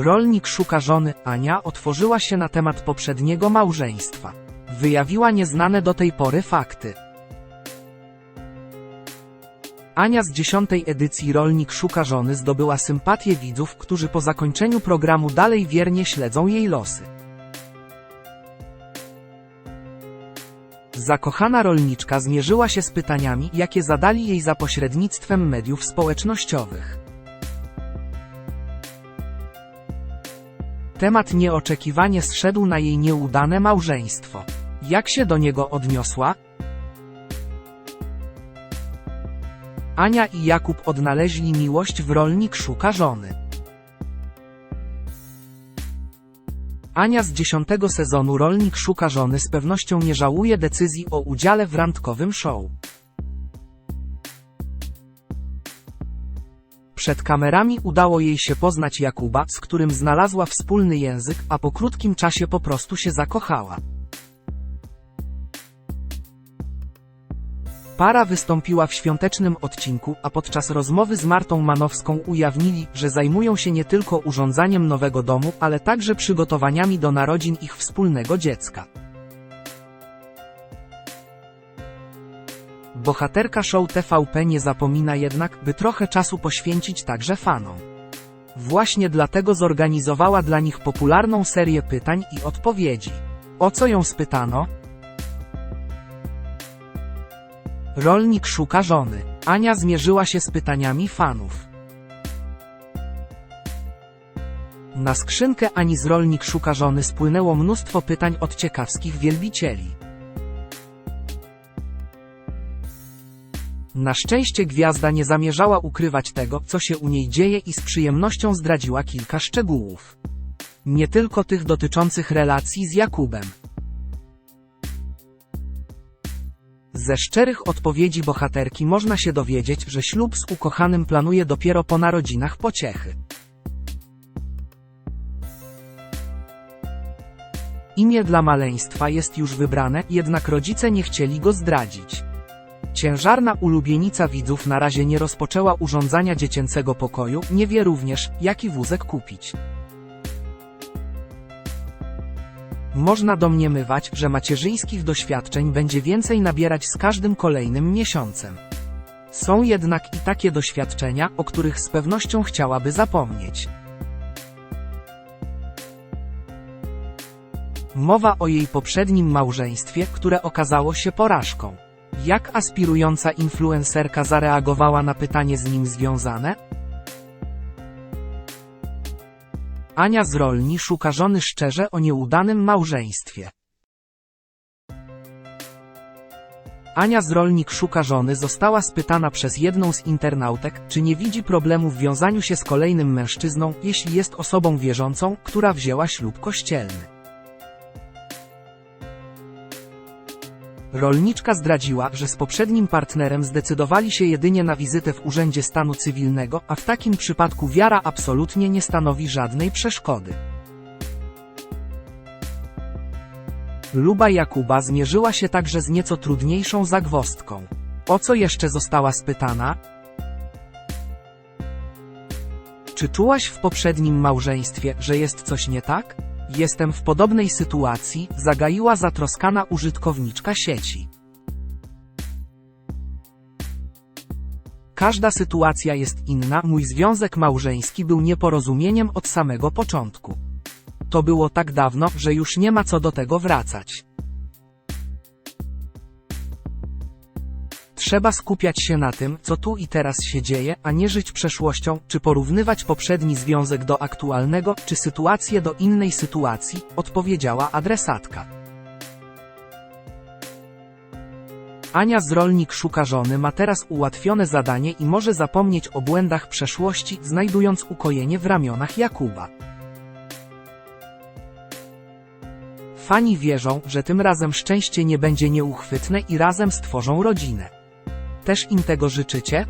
Rolnik szuka żony, Ania otworzyła się na temat poprzedniego małżeństwa. Wyjawiła nieznane do tej pory fakty. Ania z dziesiątej edycji Rolnik szuka żony zdobyła sympatię widzów, którzy po zakończeniu programu dalej wiernie śledzą jej losy. Zakochana rolniczka zmierzyła się z pytaniami, jakie zadali jej za pośrednictwem mediów społecznościowych. Temat nieoczekiwanie zszedł na jej nieudane małżeństwo. Jak się do niego odniosła? Ania i Jakub odnaleźli miłość w rolnik szuka żony. Ania z dziesiątego sezonu Rolnik szuka żony z pewnością nie żałuje decyzji o udziale w randkowym show. Przed kamerami udało jej się poznać Jakuba, z którym znalazła wspólny język, a po krótkim czasie po prostu się zakochała. Para wystąpiła w świątecznym odcinku, a podczas rozmowy z Martą Manowską ujawnili, że zajmują się nie tylko urządzaniem nowego domu, ale także przygotowaniami do narodzin ich wspólnego dziecka. Bohaterka show TVP nie zapomina jednak, by trochę czasu poświęcić także fanom. Właśnie dlatego zorganizowała dla nich popularną serię pytań i odpowiedzi. O co ją spytano? Rolnik szuka żony. Ania zmierzyła się z pytaniami fanów. Na skrzynkę Ani z Rolnik szuka żony spłynęło mnóstwo pytań od ciekawskich wielbicieli. Na szczęście gwiazda nie zamierzała ukrywać tego, co się u niej dzieje i z przyjemnością zdradziła kilka szczegółów. Nie tylko tych dotyczących relacji z Jakubem. Ze szczerych odpowiedzi bohaterki można się dowiedzieć, że ślub z ukochanym planuje dopiero po narodzinach pociechy. Imię dla maleństwa jest już wybrane, jednak rodzice nie chcieli go zdradzić. Ciężarna ulubienica widzów na razie nie rozpoczęła urządzania dziecięcego pokoju, nie wie również, jaki wózek kupić. Można domniemywać, że macierzyńskich doświadczeń będzie więcej nabierać z każdym kolejnym miesiącem. Są jednak i takie doświadczenia, o których z pewnością chciałaby zapomnieć. Mowa o jej poprzednim małżeństwie, które okazało się porażką. Jak aspirująca influencerka zareagowała na pytanie z nim związane? Ania z Rolni szuka żony szczerze o nieudanym małżeństwie. Ania z Rolnik szuka żony została spytana przez jedną z internautek, czy nie widzi problemu w wiązaniu się z kolejnym mężczyzną, jeśli jest osobą wierzącą, która wzięła ślub kościelny. Rolniczka zdradziła, że z poprzednim partnerem zdecydowali się jedynie na wizytę w Urzędzie Stanu Cywilnego, a w takim przypadku wiara absolutnie nie stanowi żadnej przeszkody. Luba Jakuba zmierzyła się także z nieco trudniejszą zagwozdką. O co jeszcze została spytana? Czy czułaś w poprzednim małżeństwie, że jest coś nie tak? Jestem w podobnej sytuacji, zagaiła zatroskana użytkowniczka sieci. Każda sytuacja jest inna, mój związek małżeński był nieporozumieniem od samego początku. To było tak dawno, że już nie ma co do tego wracać. Trzeba skupiać się na tym, co tu i teraz się dzieje, a nie żyć przeszłością, czy porównywać poprzedni związek do aktualnego, czy sytuację do innej sytuacji, odpowiedziała adresatka. Ania z Rolnik szuka żony ma teraz ułatwione zadanie i może zapomnieć o błędach przeszłości, znajdując ukojenie w ramionach Jakuba. Fani wierzą, że tym razem szczęście nie będzie nieuchwytne i razem stworzą rodzinę. Też im tego życzycie?